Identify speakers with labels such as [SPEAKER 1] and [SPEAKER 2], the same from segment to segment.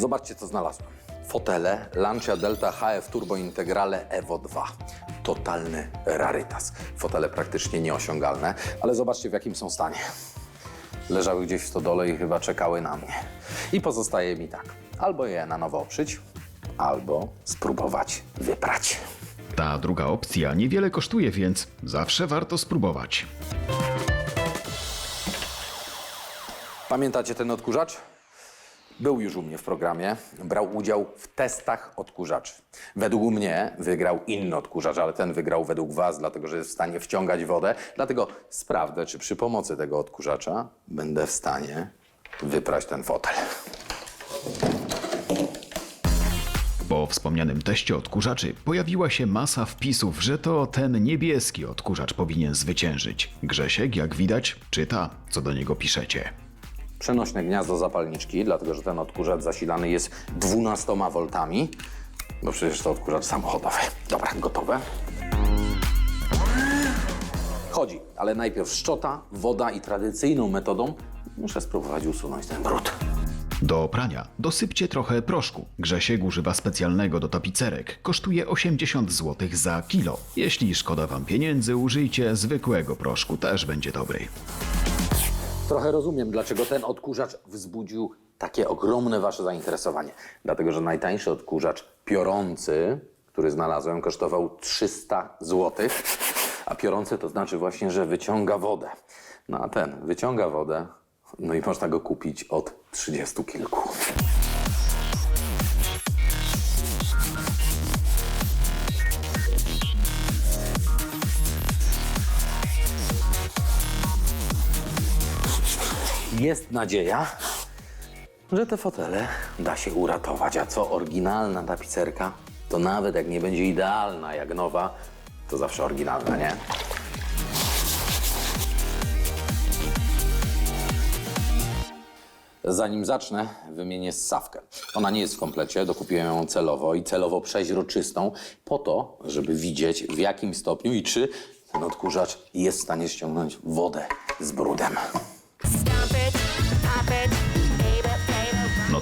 [SPEAKER 1] Zobaczcie, co znalazłem. Fotele Lancia Delta HF Turbo Integrale Evo 2. Totalny rarytas. Fotele praktycznie nieosiągalne, ale zobaczcie, w jakim są stanie. Leżały gdzieś w stodole i chyba czekały na mnie. I pozostaje mi tak. Albo je na nowo oprzyć, albo spróbować wyprać.
[SPEAKER 2] Ta druga opcja niewiele kosztuje, więc zawsze warto spróbować.
[SPEAKER 1] Pamiętacie ten odkurzacz? Był już u mnie w programie, brał udział w testach odkurzaczy. Według mnie wygrał inny odkurzacz, ale ten wygrał według Was, dlatego że jest w stanie wciągać wodę. Dlatego sprawdzę, czy przy pomocy tego odkurzacza będę w stanie wyprać ten fotel.
[SPEAKER 2] Po wspomnianym teście odkurzaczy pojawiła się masa wpisów, że to ten niebieski odkurzacz powinien zwyciężyć. Grzesiek, jak widać, czyta, co do niego piszecie.
[SPEAKER 1] Przenośne gniazdo zapalniczki, dlatego że ten odkurzacz zasilany jest 12 V, bo przecież to odkurzacz samochodowy. Dobra, gotowe. Chodzi, ale najpierw szczota, woda i tradycyjną metodą muszę spróbować usunąć ten brud.
[SPEAKER 2] Do prania dosypcie trochę proszku. Grzesiek używa specjalnego do tapicerek. Kosztuje 80 zł za kilo. Jeśli szkoda wam pieniędzy, użyjcie zwykłego proszku, też będzie dobry.
[SPEAKER 1] Trochę rozumiem, dlaczego ten odkurzacz wzbudził takie ogromne wasze zainteresowanie. Dlatego, że najtańszy odkurzacz piorący, który znalazłem, kosztował 300 zł. A piorący to znaczy właśnie, że wyciąga wodę. No a ten wyciąga wodę, no i można go kupić od 30 kilku. Jest nadzieja, że te fotele da się uratować, a co oryginalna tapicerka, to nawet jak nie będzie idealna jak nowa, to zawsze oryginalna, nie? Zanim zacznę, wymienię ssawkę. Ona nie jest w komplecie, dokupiłem ją celowo i celowo przeźroczystą, po to, żeby widzieć w jakim stopniu i czy ten odkurzacz jest w stanie ściągnąć wodę z brudem.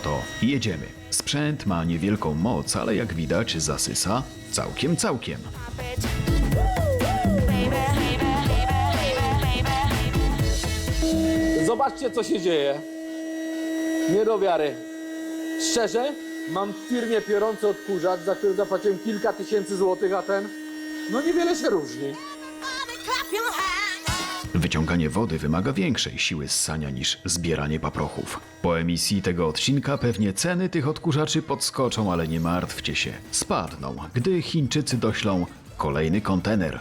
[SPEAKER 2] To jedziemy. Sprzęt ma niewielką moc, ale jak widać zasysa całkiem, całkiem.
[SPEAKER 3] Zobaczcie, co się dzieje. Nie do wiary. Szczerze, mam w firmie piorący odkurzacz, za który zapłaciłem kilka tysięcy złotych, a ten, no niewiele się różni.
[SPEAKER 2] Wyciąganie wody wymaga większej siły ssania niż zbieranie paprochów. Po emisji tego odcinka pewnie ceny tych odkurzaczy podskoczą, ale nie martwcie się, spadną, gdy Chińczycy doślą kolejny kontener.